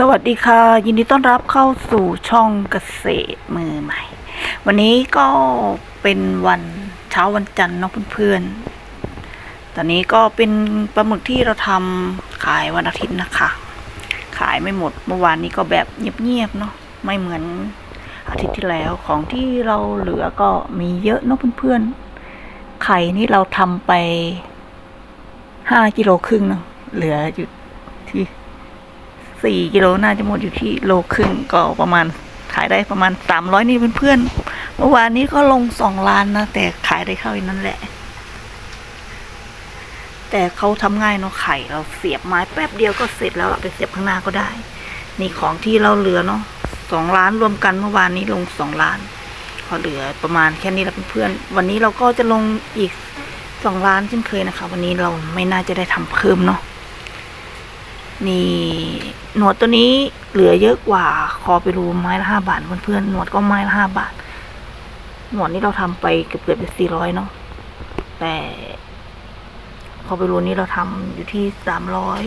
สวัสดีค่ะ ยินดีต้อนรับเข้าสู่ช่องเกษตรมือใหม่ วันนี้ก็เป็นวันเช้าวันจันทร์เนาะเพื่อนๆ ตอนนี้ก็เป็นปลาหมึกที่เราทำขายวันอาทิตย์นะคะ ขายไม่หมดเมื่อวานนี้ก็แบบเงียบๆเนาะไม่เหมือนอาทิตย์ที่แล้วของที่เราเหลือก็มีเยอะเนาะเพื่อนๆ ไข่นี่เราทำไปห้ากิโลครึ่งเนาะเหลืออยู่ที่ สี่กิโลน่าจะหมดอยู่ที่โลครึ่งก็ประมาณขายได้ประมาณสามร้อยนี่เพื่อนๆเมื่อวานนี้ก็ลงสองล้านนะแต่ขายได้เข้านั่นแหละ แต่เขาทำง่ายเนาะไข่เราเสียบไม้แป๊บเดียวก็เสร็จแล้วไปเสียบข้างหน้าก็ได้ นี่ของที่เราเหลือเนาะสองล้านรวมกันเมื่อวานนี้ลงสองล้านพอเหลือประมาณแค่นี้แล้วเพื่อนๆวันนี้เราก็จะลงอีกสองล้านเช่นเคยนะคะ วันนี้เราไม่น่าจะได้ทำเพิ่มเนาะ นี่หนวดตัวนี้เหลือเยอะกว่า คอไปรูไม้ละห้าบาทเพื่อนๆหนวดก็ไม้ละห้าบาท หนวดนี้เราทำไปเกือบเกือบจะสี่ร้อยเนาะแต่คอไปรูนี้เราทำอยู่ที่สามร้อย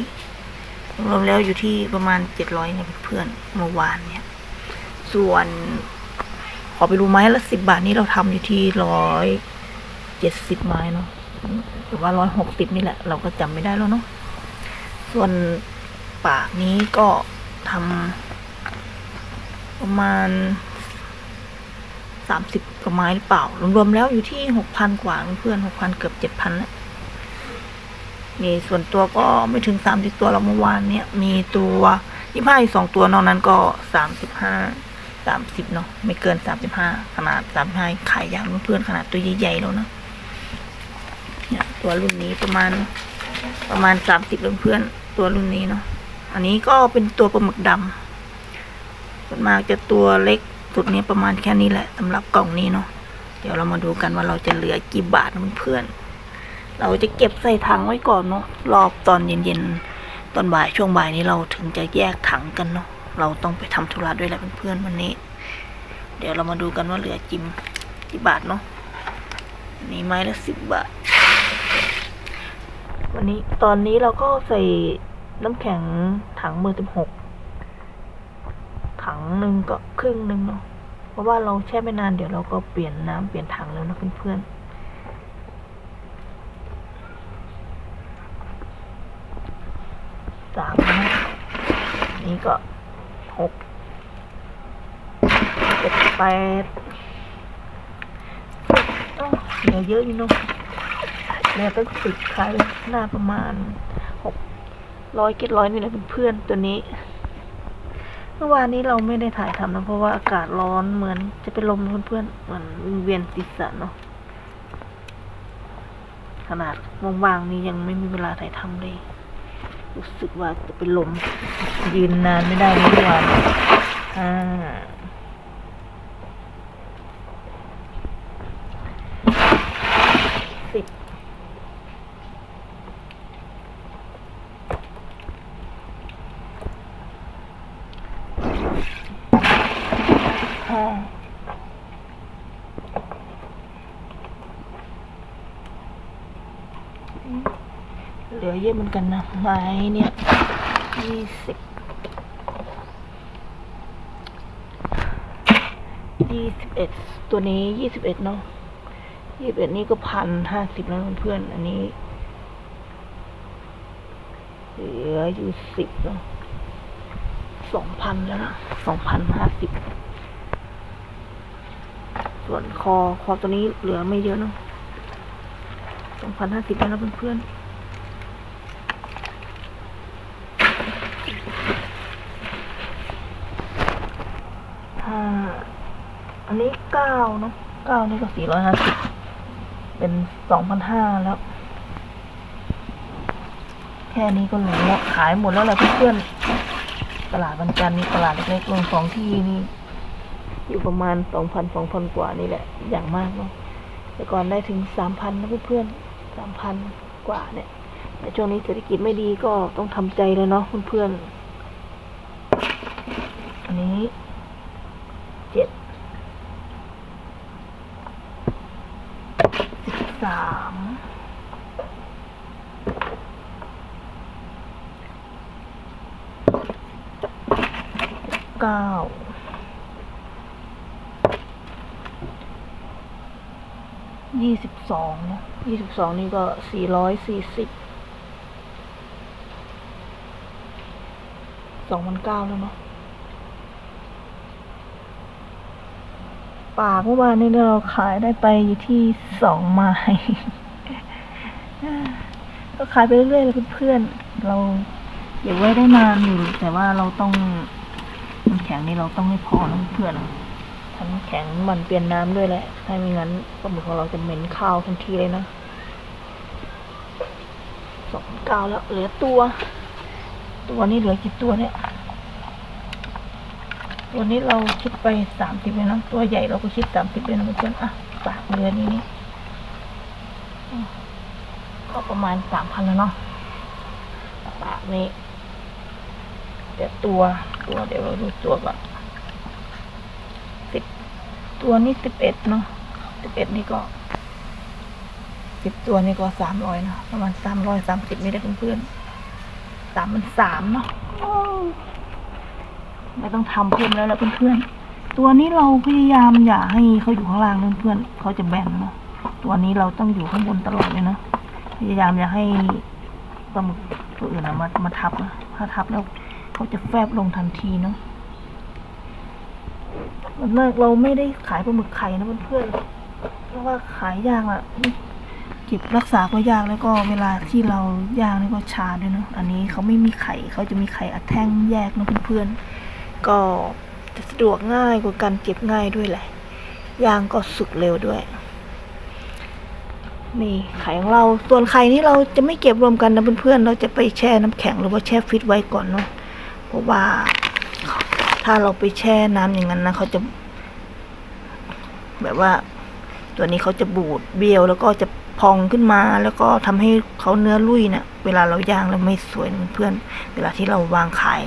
รวมแล้วอยู่ที่ประมาณเจ็ดร้อยเนี่ยเพื่อนๆเมื่อวานเนี่ย ส่วนขอไปรูไม้ละสิบบาทนี้เราทำอยู่ที่ร้อยเจ็ดสิบไม้เนาะหรือว่าร้อยหกสิบนี่แหละ เราก็จำไม่ได้แล้วเนาะส่วน ปากนี้ก็ทำประมาณสามสิบกว่าไม้หรือเปล่า รวมๆแล้วอยู่ที่หกพันกว่าเพื่อนหกพันเกือบเจ็ดพันแล้วนี่ส่วนตัวก็ไม่ถึงสามสิบตัวเราเมื่อวานเนี่ย มีตัวยี่ห้าสองตัวนอกนั้นก็สามสิบห้าสามสิบเนาะไม่เกินสามสิบห้าขนาดสามห้าขายยางเพื่อนขนาดตัวใหญ่ๆแล้วเนาะเนี่ยตัวรุ่นนี้ประมาณประมาณสามสิบเพื่อนตัวรุ่นนี้เนาะ อันนี้ก็เป็นตัวปลาหมึกดำส่วนมากจะตัวเล็กสุดนี้ประมาณแค่นี้แหละสำหรับกล่องนี้เนาะเดี๋ยวเรามาดูกันว่าเราจะเหลือกี่บาทเพื่อนๆเราจะเก็บใส่ถังไว้ก่อนเนาะรอบตอนเย็นๆตอนบ่ายช่วงบ่ายนี้เราถึงจะแยกถังกันเนาะเราต้องไปทำธุระด้วยแหละเพื่อนๆวันนี้ เดี๋ยวเรามาดูกันว่าเหลือจิมกี่บาทเนาะนนี้ไม้ละสิบบาท วันนี้ตอนนี้เราก็ใส่ น้ำแข็งถังมือสิบหกถังหนึ่งก็ครึ่งหนึ่งเนาะเพราะว่าเราแช่ไม่นานเดี๋ยวเราก็เปลี่ยนน้ำเปลี่ยนถังแล้วนะเพื่อนๆสามนะนี่ก็หกเจ็ดแปดเอ้าเหลือเยอะอยู่เนาะเหลือตั้งสิบขายหน้าประมาณ ร้อยเก็ดร้อยนี่แหละเพื่อนตัวนี้ เมื่อวานนี้เราไม่ได้ถ่ายทำนะเพราะว่าอากาศร้อนเหมือนจะเป็นลมเพื่อนๆเหมือนเวียนศีรษะเนาะขนาดว่างๆนี้ยังไม่มีเวลาถ่ายทำเลยรู้สึกว่าจะเป็นลมยืนนานไม่ได้เมื่อวานอ่า สิบ ห้า เหลือเยอะเหมือนกันนะไม้เนี่ยยี่สิบยี่สิบเอ็ดตัวนี้ยี่สิบเอ็ดเนาะยี่สิบเอ็ดนี่ก็พันห้าสิบแล้วเพื่อนอันนี้ เหลืออยู่สิบเนาะสองพันแล้วนะสองพันห้าสิบส่วนคอคอตัวนี้เหลือไม่เยอะเนาะ สองพันห้าสิบแล้วเพื่อนๆห้าอันนี้เก้าเนาะเก้านี่ก็สี่ร้อยห้าสิบเป็นสองพันห้าแล้ว แค่นี้ก็หลือแล้วขายหมดแล้วแหละเพื่อนๆตลาดวันจันทร์นี่ตลาดเล็กๆลงสองที่นี่ อยู่ประมาณสองพันสองพันกว่านี่แหละ อย่างมากเนาะแต่ก่อนได้ถึงสามพันนะเพื่อนๆ สามพันกว่าเนี่ย แต่ช่วงนี้เศรษฐกิจไม่ดีก็ต้องทำใจเลยเนาะเพื่อนๆ อันนี้เจ็ดสิบสามเก้า ยี่สิบสองยี่สิบสองนี่ก็สี่ร้อยสี่สิบสองพันเก้าแล้วเนาะปากเมื่อวานนี้เราขายได้ไปอยู่ที่สองไม้ก็ขายไปเรื่อยๆเลยเพื่อนๆเราเก็บไว้ได้นานอยู่แต่ว่าเราต้องน้ำแข็งนี่เราต้องให้พอนะเพื่อน ทั้งน้ำแข็งมันเปลี่ยนน้ำด้วยแหละ ถ้าไม่งั้นปลาหมึกของเราจะเหม็นข้าวทันทีเลยนะสองเก้าแล้วเหลือตัว ตัวนี้เหลือกี่ตัวเนี่ย ตัวนี้เราคิดไปสามสิบเลยนะ ตัวใหญ่เราก็คิดสามสิบเลยนะเพื่อนอะปากเรือนี้นี่ก็ประมาณสามพันแล้วเนาะปากนี้เดี๋ยวตัวตัวเดี๋ยวเราดูตัวก่อน สิบตัวนี้สิบเอ็ดเนาะสิบเอ็ดนี่ก็สิบตัวนี่ก็สามร้อยเนาะประมาณสามร้อยสามสิบนี่ได้เพื่อนๆสามมันสามเนาะไม่ต้องทำเพิ่มแล้วละเพื่อนๆตัวนี้เราพยายามอย่าให้เขาอยู่ข้างล่างเพื่อนๆเขาจะแบนเนาะตัวนี้เราต้องอยู่ข้างบนตลอดเลยนะพยายามอย่าให้ปลาหมึกตัวอื่นมามาทับนะถ้าทับแล้วเขาจะแฟบลงทันทีเนาะ วันแรกเราไม่ได้ขายปลาหมึกไข่นะเพื่อนๆเพราะว่าขายยากอะเก็บรักษาก็ยากแล้วก็เวลาที่เราย่างนี่ก็ชาด้วยเนาะอันนี้เขาไม่มีไข่เขาจะมีไข่อัดแท่งแยกนะเพื่อนๆก็จะสะดวกง่ายกว่าการเก็บง่ายด้วยแหละย่างก็สุกเร็วด้วย นี่ไข่ของเราส่วนไข่นี้เราจะไม่เก็บรวมกันนะเพื่อนๆเราจะไปแช่น้ำแข็งหรือว่าแช่ฟรีซไว้ก่อนเนาะเพราะว่า ถ้าเราไปแช่น้ำอย่างนั้นนะเขาจะ แบบว่าตัวนี้เขาจะบูดเบี้ยว แล้วก็จะพองขึ้นมา แล้วก็ทำให้เขาเนื้อลุ่ยเนะ่ะเวลาเราย่างแล้วไม่สวยเพื่อน เวลาที่เราวางขาย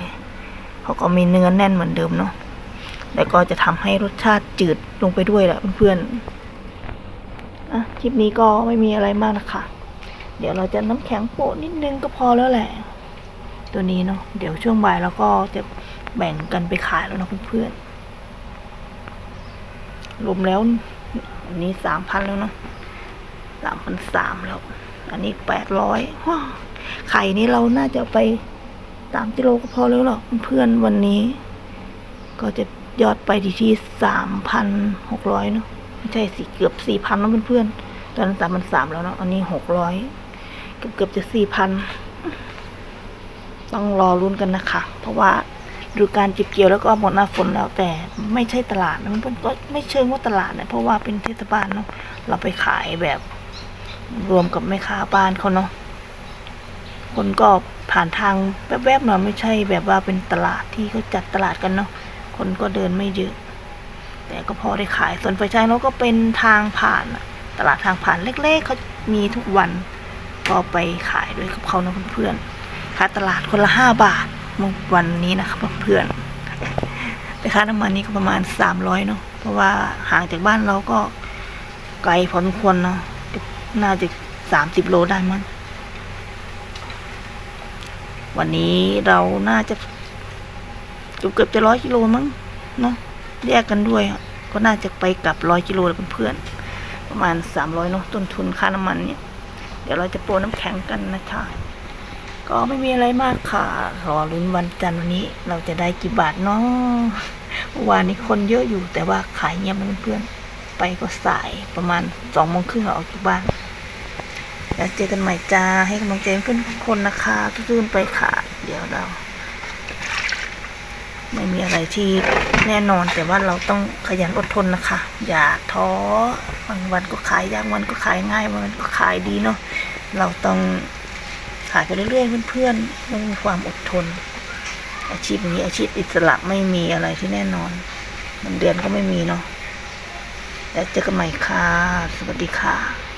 เขาก็มีเนื้อแน่นเหมือนเดิมเนาะแต่ก็จะทำให้รสชาติจืดลงไปด้วยแหละเพื่อนๆอะคลิปนี้ก็ไม่มีอะไรมากนะคะ เดี๋ยวเราจะน้ำแข็งโปะนิดนึงก็พอแล้วแหละ ตัวนี้เนาะเดี๋ยวช่วงบ่ายเราก็จะ แบ่งกันไปขายแล้วนะเพื่อนๆรวมแล้วอันนี้สามพันแล้วเนาะสามพันสามแล้ว อันนี้แปดร้อยไข่นี้เราน่าจะไปสามกิโลก็พอแล้วหรอกเพื่อนๆวันนี้ ก็จะยอดไปที่ที่สามพันหกร้อยเนาะไม่ใช่สิเกือบสี่พันแล้วเพื่อนๆตอนนั้นสามพันสามแล้วเนาะอันนี้หกร้อยเกือบเกือบจะสี่พันต้องรอรุ้นกันนะคะ เพราะว่า ดูการเก็บเกี่ยวแล้วก็หมดหน้าฝนแล้วแต่ไม่ใช่ตลาดนะเพื่อนก็ไม่เชิงว่าตลาดนะเพราะว่าเป็นเทศบาลเนาะเราไปขายแบบรวมกับแม่ค้าบ้านเขาเนาะคนก็ผ่านทางแวบๆเนาะไม่ใช่แบบว่าเป็นตลาดที่เขาจัดตลาดกันเนาะคนก็เดินไม่เยอะแต่ก็พอได้ขายส่วนไฟฉายเราก็เป็นทางผ่านตลาดทางผ่านเล็กๆเขามีทุกวันก็ไปขายด้วยกับเขานะเพื่อนๆค่าตลาดคนละห้าบาท วันนี้นะครับเพื่อนๆแต่ค่าน้ำมันนี่ก็ประมาณสามร้อยเนาะเพราะว่าห่างจากบ้านเราก็ไกลพอสมควรเนาะน่าจะสามสิบโลได้มั้งวันนี้เราน่าจะเกือบจะร้อยกิโลมั้งเนาะแยกกันด้วย ก็น่าจะไปกลับร้อยกิโลแล้วเพื่อนๆประมาณสามร้อยเนาะต้นทุนค่าน้ำมันเนี่ย เดี๋ยวเราจะโปรน้ำแข็งกันนะคะ ก็ไม่มีอะไรมากค่ะ รอลุ้นวันจันทร์วันนี้ เราจะได้กี่บาทเนาะวานนี้คนเยอะอยู่แต่ว่าขายเงียบเพื่อนๆไปก็สายประมาณสองโมงครึ่งเราออกจากบ้านแล้วเจอกันใหม่จ้าให้กำลังใจเพื่อนทุกคนนะคะทุกๆไปค่ะ เดี๋ยวเรา ไม่มีอะไรที่แน่นอนแต่ว่าเราต้องขยันอดทนนะคะ อย่าท้อบางวันก็ขายยากวันก็ขายง่ายบางวันก็ขายดีเนาะเราต้อง ขายไปเรื่อยๆเพื่อนๆต้องมีความอดทน อาชีพนี้อาชีพอิสระไม่มีอะไรที่แน่นอนเงินเดือนก็ไม่มีเนาะแล้วเจอกันใหม่ค่ะ สวัสดีค่ะ